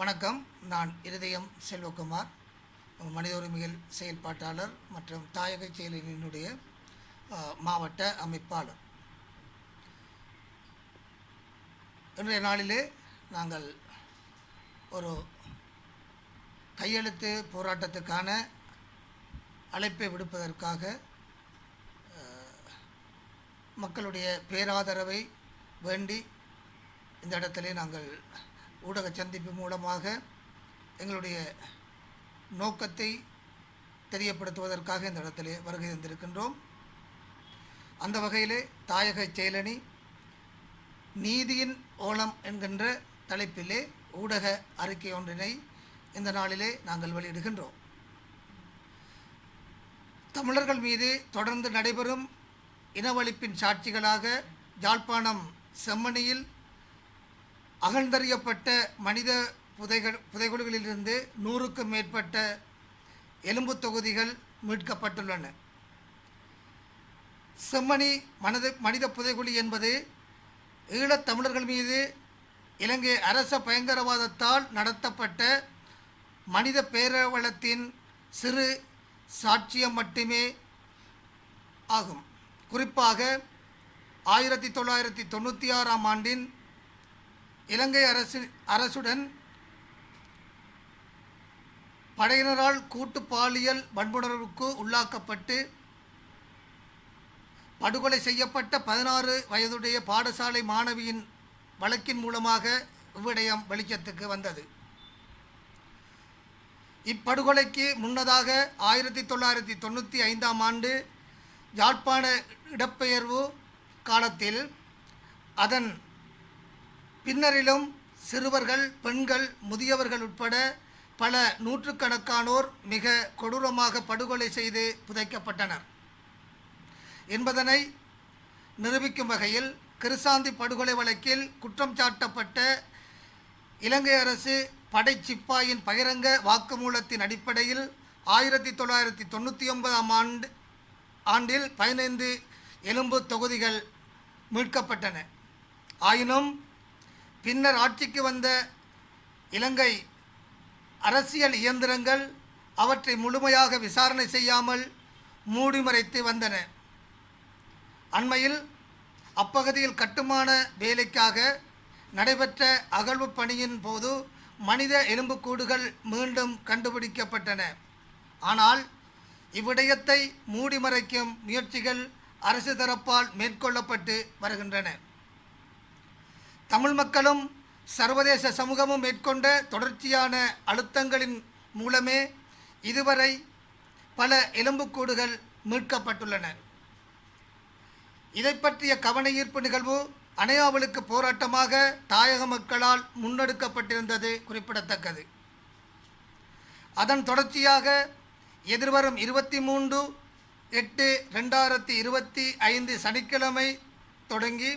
வணக்கம். நான் இருதயம் செல்வகுமார் மனித உரிமைகள் செயல்பாட்டாளர் மற்றும் தாயக செயலினுடைய மாவட்ட அமைப்பாளர். இன்றைய நாளிலே நாங்கள் ஒரு கையெழுத்து போராட்டத்துக்கான அழைப்பை விடுப்பதற்காக மக்களுடைய பேராதரவை வேண்டி இந்த இடத்திலே நாங்கள் ஊடக சந்திப்பு மூலமாக எங்களுடைய நோக்கத்தை தெரியப்படுத்துவதற்காக இந்த இடத்திலே வருகை தந்திருக்கின்றோம். அந்த வகையிலே தாயக செயலணி நீதியின் ஓலம் என்கின்ற தலைப்பிலே ஊடக அறிக்கை ஒன்றினை இந்த நாளிலே நாங்கள் வெளியிடுகின்றோம். தமிழர்கள் மீது தொடர்ந்து நடைபெறும் இனவழிப்பின் சாட்சிகளாக யாழ்ப்பாணம் செம்மணியில் அகழ்ந்தறியப்பட்ட மனித புதைகள் புதைகுழிகளிலிருந்து நூறுக்கும் மேற்பட்ட எலும்பு தொகுதிகள் மீட்கப்பட்டுள்ளன. செம்மணி மனது மனித புதைகுழி என்பது ஈழத் தமிழர்கள் மீது இலங்கை அரச பயங்கரவாதத்தால் நடத்தப்பட்ட மனித பேரவலத்தின் சிறு சாட்சியம் மட்டுமே ஆகும். குறிப்பாக ஆயிரத்தி தொள்ளாயிரத்தி தொண்ணூற்றி ஆறாம் ஆண்டின் இலங்கை அரசு அரசுடன் படையினரால் கூட்டு பாலியல் வன்புணர்வுக்கு உள்ளாக்கப்பட்டு படுகொலை செய்யப்பட்ட பதினாறு வயதுடைய பாடசாலை மாணவியின் வழக்கின் மூலமாக இவ்விடயம் வெளிச்சத்துக்கு வந்தது. இப்படுகொலைக்கு முன்னதாக ஆயிரத்தி தொள்ளாயிரத்தி தொண்ணூற்றி ஐந்தாம் ஆண்டு யாழ்ப்பாண இடப்பெயர்வு காலத்தில் அதன் பின்னரிலும் சிறுவர்கள் பெண்கள் முதியவர்கள் உட்பட பல நூற்றுக்கணக்கானோர் மிக கொடூரமாக படுகொலை செய்து புதைக்கப்பட்டனர். என்பதனை நிரூபிக்கும் வகையில் கிருசாந்தி படுகொலை வழக்கில் குற்றம் சாட்டப்பட்ட இலங்கை அரசு படை சிப்பாயின் பகிரங்க வாக்குமூலத்தின் அடிப்படையில் ஆயிரத்தி தொள்ளாயிரத்தி தொண்ணூற்றி ஒன்பதாம் ஆண்டு ஆண்டில் பதினைந்து எலும்பு தொகுதிகள் மீட்கப்பட்டன. ஆயினும் பின்னர் ஆட்சிக்கு வந்த இலங்கை அரசியல் இயந்திரங்கள் அவற்றை முழுமையாக விசாரணை செய்யாமல் மூடிமறைத்து வந்தன. அண்மையில் அப்பகுதியில் கட்டுமான வேலைக்காக நடைபெற்ற அகழ்வு பணியின் போது மனித எலும்புக்கூடுகள் மீண்டும் கண்டுபிடிக்கப்பட்டன. ஆனால் இவ்விடயத்தை மூடிமறைக்கும் முயற்சிகள் அரசு தரப்பால் மேற்கொள்ளப்பட்டு வருகின்றன. தமிழ் மக்களும் சர்வதேச சமூகமும் மேற்கொண்ட தொடர்ச்சியான அழுத்தங்களின் மூலமே இதுவரை பல எலும்புக்கூடுகள் மீட்கப்பட்டுள்ளன. இதை பற்றிய கவன ஈர்ப்பு நிகழ்வு அணையாவலுக்கு போராட்டமாக தாயக மக்களால் முன்னெடுக்கப்பட்டிருந்தது குறிப்பிடத்தக்கது. அதன் தொடர்ச்சியாக எதிர்வரும் இருபத்தி மூன்று எட்டு ரெண்டாயிரத்தி இருபத்தி ஐந்து சனிக்கிழமை தொடங்கி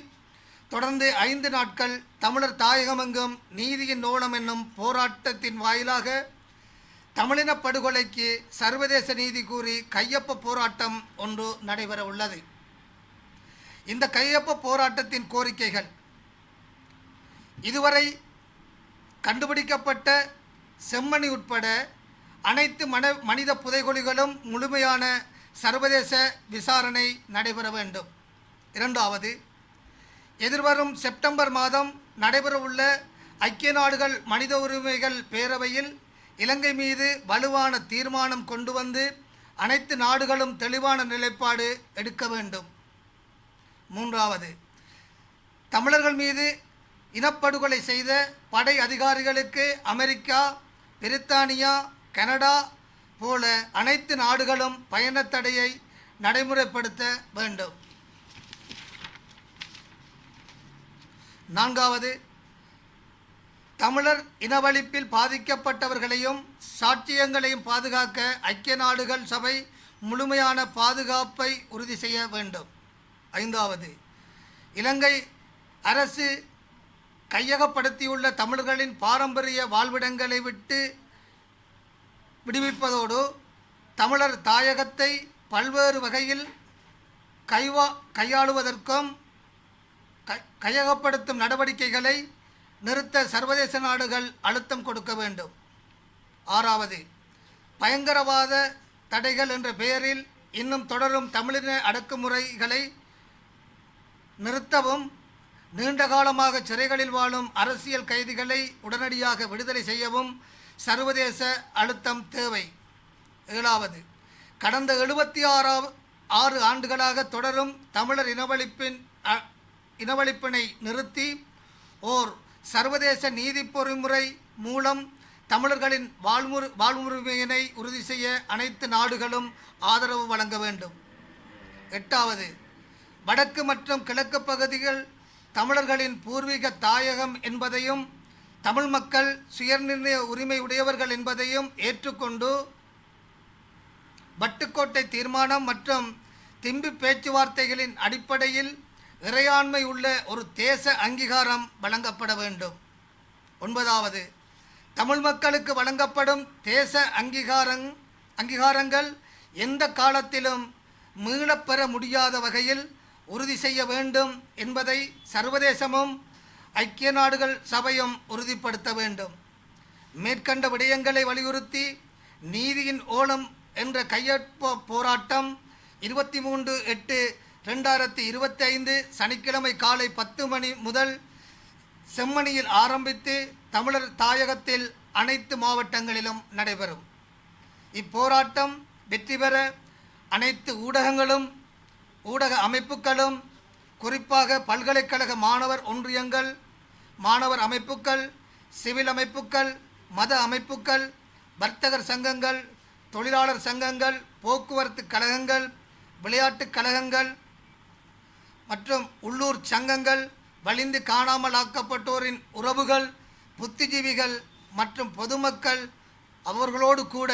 தொடர்ந்து ஐந்து நாட்கள் தமிழர் தாயகமெங்கும் நீதியின் ஓலம் என்னும் போராட்டத்தின் வாயிலாக தமிழின படுகொலைக்கு சர்வதேச நீதி கூறி கையொப்ப போராட்டம் ஒன்று நடைபெற உள்ளது. இந்த கையொப்ப போராட்டத்தின் கோரிக்கைகள் இதுவரை கண்டுபிடிக்கப்பட்ட செம்மணி உட்பட அனைத்து மன மனித புதைகுழிகளும் முழுமையான சர்வதேச விசாரணை நடைபெற வேண்டும். இரண்டாவது எதிர்வரும் செப்டம்பர் மாதம் நடைபெறவுள்ள ஐக்கிய நாடுகள் மனித உரிமைகள் பேரவையில் இலங்கை மீது வலுவான தீர்மானம் கொண்டு வந்து அனைத்து நாடுகளும் தெளிவான நிலைப்பாடு எடுக்க வேண்டும். மூன்றாவது தமிழர்கள் மீது இனப்படுகொலை செய்த படை அதிகாரிகளுக்கு அமெரிக்கா பிரித்தானியா கனடா போல அனைத்து நாடுகளும் பயணத்தடையை நடைமுறைப்படுத்த வேண்டும். நான்காவது தமிழர் இனவழிப்பில் பாதிக்கப்பட்டவர்களையும் சாட்சியங்களையும் பாதுகாக்க ஐக்கிய நாடுகள் சபை முழுமையான பாதுகாப்பை உறுதி செய்ய வேண்டும். ஐந்தாவது இலங்கை அரசு கையகப்படுத்தியுள்ள தமிழர்களின் பாரம்பரிய வாழ்விடங்களை விட்டு விடுவிப்பதோடு தமிழர் தாயகத்தை பல்வேறு வகையில் கைவா கையாளுவதற்கும் க கையகப்படுத்தும் நடவடிக்கைகளை நிறுத்த சர்வதேச நாடுகள் அழுத்தம் கொடுக்க வேண்டும். ஆறாவது பயங்கரவாத தடைகள் என்ற பெயரில் இன்னும் தொடரும் தமிழின அடக்குமுறைகளை நிறுத்தவும் நீண்ட காலமாக சிறைகளில் வாழும் அரசியல் கைதிகளை உடனடியாக விடுதலை செய்யவும் சர்வதேச அழுத்தம் தேவை. ஏழாவது கடந்த எழுபத்தி ஆறாவது ஆறு ஆண்டுகளாக தொடரும் தமிழர் இனவழிப்பின் அ- இனவழிப்பினை நிறுத்தி ஓர் சர்வதேச நீதி பொறிமுறை மூலம் தமிழர்களின் வாழ்முறை வாழ்வுரிமையினை உறுதி செய்ய அனைத்து நாடுகளும் ஆதரவு வழங்க வேண்டும். எட்டாவது வடக்கு மற்றும் கிழக்கு பகுதிகள் தமிழர்களின் பூர்வீக தாயகம் என்பதையும் தமிழ் மக்கள் சுயநிர்ணய உரிமை உடையவர்கள் என்பதையும் ஏற்றுக்கொண்டு வட்டுக்கோட்டை தீர்மானம் மற்றும் திம்பி பேச்சுவார்த்தைகளின் அடிப்படையில் இறையாண்மை உள்ள ஒரு தேச அங்கீகாரம் வழங்கப்பட வேண்டும். ஒன்பதாவது தமிழ் மக்களுக்கு வழங்கப்படும் தேச அங்கீகாரங் அங்கீகாரங்கள் எந்த காலத்திலும் மீளப்பெற முடியாத வகையில் உறுதி செய்ய வேண்டும் என்பதை சர்வதேசமும் ஐக்கிய நாடுகள் சபையும் உறுதிப்படுத்த வேண்டும். மேற்கண்ட விடயங்களை வலியுறுத்தி நீதியின் ஓலம் என்ற கையொப்ப போராட்டம் இருபத்தி மூன்று எட்டு ரெண்டாயிரத்தி இருபத்தி ஐந்து சனிக்கிழமை காலை பத்து மணி முதல் செம்மணியில் ஆரம்பித்து தமிழர் தாயகத்தில் அனைத்து மாவட்டங்களிலும் நடைபெறும். இப்போராட்டம் வெற்றி பெற அனைத்து ஊடகங்களும் ஊடக அமைப்புகளும் குறிப்பாக பல்கலைக்கழக மாணவர் ஒன்றியங்கள் மாணவர் அமைப்புகள் சிவில் அமைப்புகள் மத அமைப்புகள் வர்த்தகர் சங்கங்கள் தொழிலாளர் சங்கங்கள் போக்குவரத்து கழகங்கள் விளையாட்டுக் கழகங்கள் மற்றும் உள்ளூர் சங்கங்கள் வலிந்து காணாமல் ஆக்கப்பட்டோரின் உறவுகள் புத்திஜீவிகள் மற்றும் பொதுமக்கள் அவர்களோடு கூட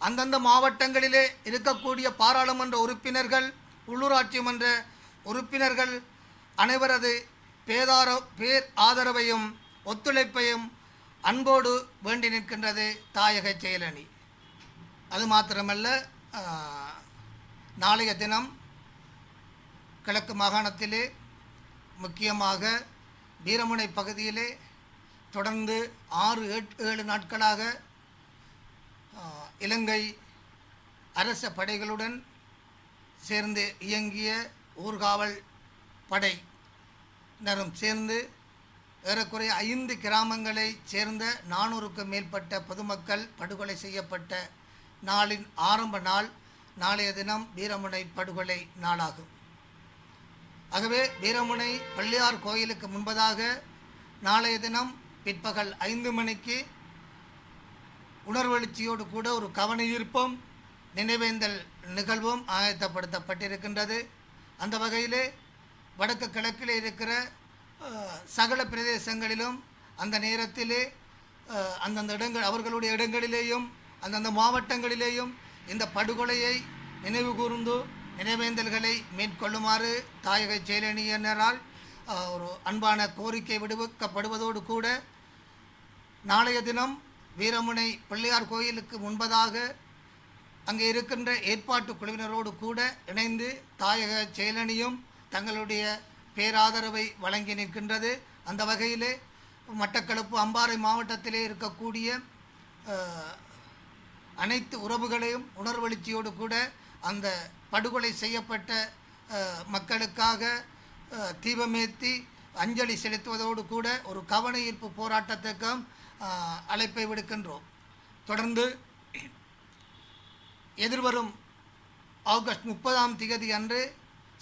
அந்தந்த மாவட்டங்களிலே இருக்கக்கூடிய பாராளுமன்ற உறுப்பினர்கள் உள்ளூராட்சி மன்ற உறுப்பினர்கள் அனைவரது பேதார பேர் ஆதரவையும் ஒத்துழைப்பையும் அன்போடு வேண்டி நிற்கின்றது தாயக செயலணி. அது மாத்திரமல்ல நாளைய தினம் கிழக்கு மாகாணத்திலே முக்கியமாக வீரமுனை பகுதியிலே தொடர்ந்து ஆறு எட்- ஏழு நாட்களாக இலங்கை அரச படைகளுடன் சேர்ந்து இயங்கிய ஊர்காவல் படை நரும் சேர்ந்து ஏறக்குறைய ஐந்து கிராமங்களைச் சேர்ந்த நானூறுக்கும் மேற்பட்ட பொதுமக்கள் படுகொலை செய்யப்பட்ட நாளின் ஆரம்ப நாள் நாளைய தினம் வீரமுனை படுகொலை நாளாகும். ஆகவே வீரமுனை பள்ளியார் கோயிலுக்கு முன்பதாக நாளைய தினம் பிற்பகல் ஐந்து மணிக்கு உணர்வெழுச்சியோடு கூட ஒரு கவன ஈர்ப்பும் நினைவேந்தல் நிகழ்வும் ஆயத்தப்படுத்தப்பட்டிருக்கின்றது. அந்த வகையிலே வடக்கு கிழக்கில் இருக்கிற சகல பிரதேசங்களிலும் அந்த நேரத்திலே அந்தந்த இடங்கள் அவர்களுடைய இடங்களிலேயும் அந்தந்த மாவட்டங்களிலேயும் இந்த படுகொலையை நினைவு கூர்ந்து நினைவேந்தல்களை மேற்கொள்ளுமாறு தாயக செயலணியினரால் ஒரு அன்பான கோரிக்கை விடுவிக்கப்படுவதோடு கூட நாளைய தினம் வீரமுனை பிள்ளையார் கோயிலுக்கு முன்பதாக அங்கே இருக்கின்ற ஏற்பாட்டு குழுவினரோடு கூட இணைந்து தாயக செயலணியும் தங்களுடைய பேராதரவை வழங்கி நிற்கின்றது. அந்த வகையிலே மட்டக்களப்பு அம்பாறை மாவட்டத்திலே இருக்கக்கூடிய அனைத்து உறவுகளையும் உணர்வெழுச்சியோடு கூட அந்த படுகொலை செய்யப்பட்ட மக்களுக்காக தீபமேத்தி அஞ்சலி செலுத்துவதோடு கூட ஒரு கவன ஈர்ப்பு போராட்டத்துக்கும் அழைப்பை விடுக்கின்றோம். தொடர்ந்து எதிர்வரும் ஆகஸ்ட் முப்பதாம் திகதி அன்று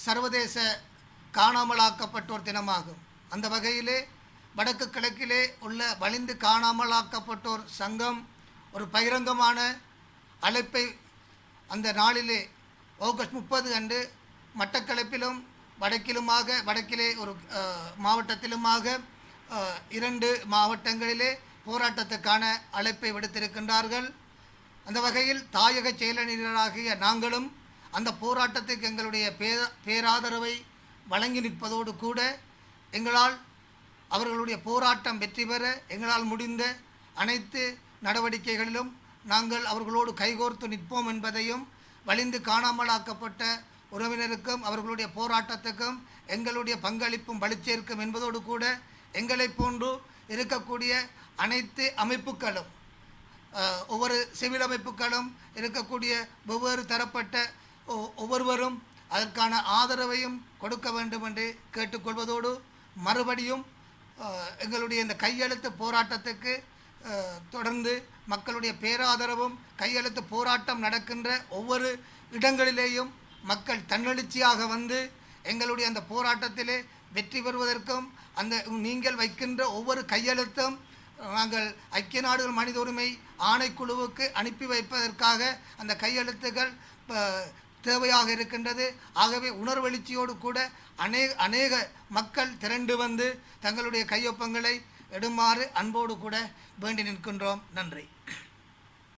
சர்வதேச காணாமலாக்கப்பட்டோர் தினமாகும். அந்த வகையிலே வடக்கு கிழக்கிலே உள்ள வலிந்து காணாமலாக்கப்பட்டோர் சங்கம் ஒரு பகிரங்கமான அழைப்பை அந்த நாளிலே ஆகஸ்ட் முப்பது அன்று மட்டக்களப்பிலும் வடக்கிலுமாக வடக்கிலே ஒரு மாவட்டத்திலுமாக இரண்டு மாவட்டங்களிலே போராட்டத்துக்கான அழைப்பை விடுத்திருக்கின்றார்கள். அந்த வகையில் தாயக செயலணியராகிய நாங்களும் அந்த போராட்டத்துக்கு எங்களுடைய பே பேராதரவை வழங்கி நிற்பதோடு கூட எங்களால் அவர்களுடைய போராட்டம் வெற்றி பெற எங்களால் முடிந்த அனைத்து நடவடிக்கைகளிலும் நாங்கள் அவர்களோடு கைகோர்த்து நிற்போம் என்பதையும் வலிந்து காணாமலாக்கப்பட்ட உறவினருக்கும் அவர்களுடைய போராட்டத்துக்கும் எங்களுடைய பங்களிப்பும் வலுச்சேர்க்கும் என்பதோடு கூட எங்களைப் போன்று இருக்கக்கூடிய அனைத்து அமைப்புகளும் ஒவ்வொரு சிவில் அமைப்புகளும் இருக்கக்கூடிய வெவ்வேறு தரப்பட்ட ஒ- ஒவ்வொருவரும் அதற்கான ஆதரவையும் கொடுக்க வேண்டும் என்று கேட்டுக்கொள்வதோடு மறுபடியும் எங்களுடைய இந்த கையெழுத்து போராட்டத்துக்கு தொடர்ந்து மக்களுடைய பேராதரவும் கையெழுத்து போராட்டம் நடக்கின்ற ஒவ்வொரு இடங்களிலேயும் மக்கள் தன்னெழுச்சியாக வந்து எங்களுடைய அந்த போராட்டத்திலே வெற்றி பெறுவதற்கும் அந்த நீங்கள் வைக்கின்ற ஒவ்வொரு கையெழுத்தும் நாங்கள் ஐக்கிய நாடுகள் மனித உரிமை ஆணைக்குழுவுக்கு அனுப்பி வைப்பதற்காக அந்த கையெழுத்துகள் தேவையாக இருக்கின்றது. ஆகவே உணர்வெழுச்சியோடு கூட அநே அநேக மக்கள் திரண்டு வந்து தங்களுடைய கையொப்பங்களை எடுமாறு அன்போடு கூட வேண்டி நிற்கின்றோம். நன்றி.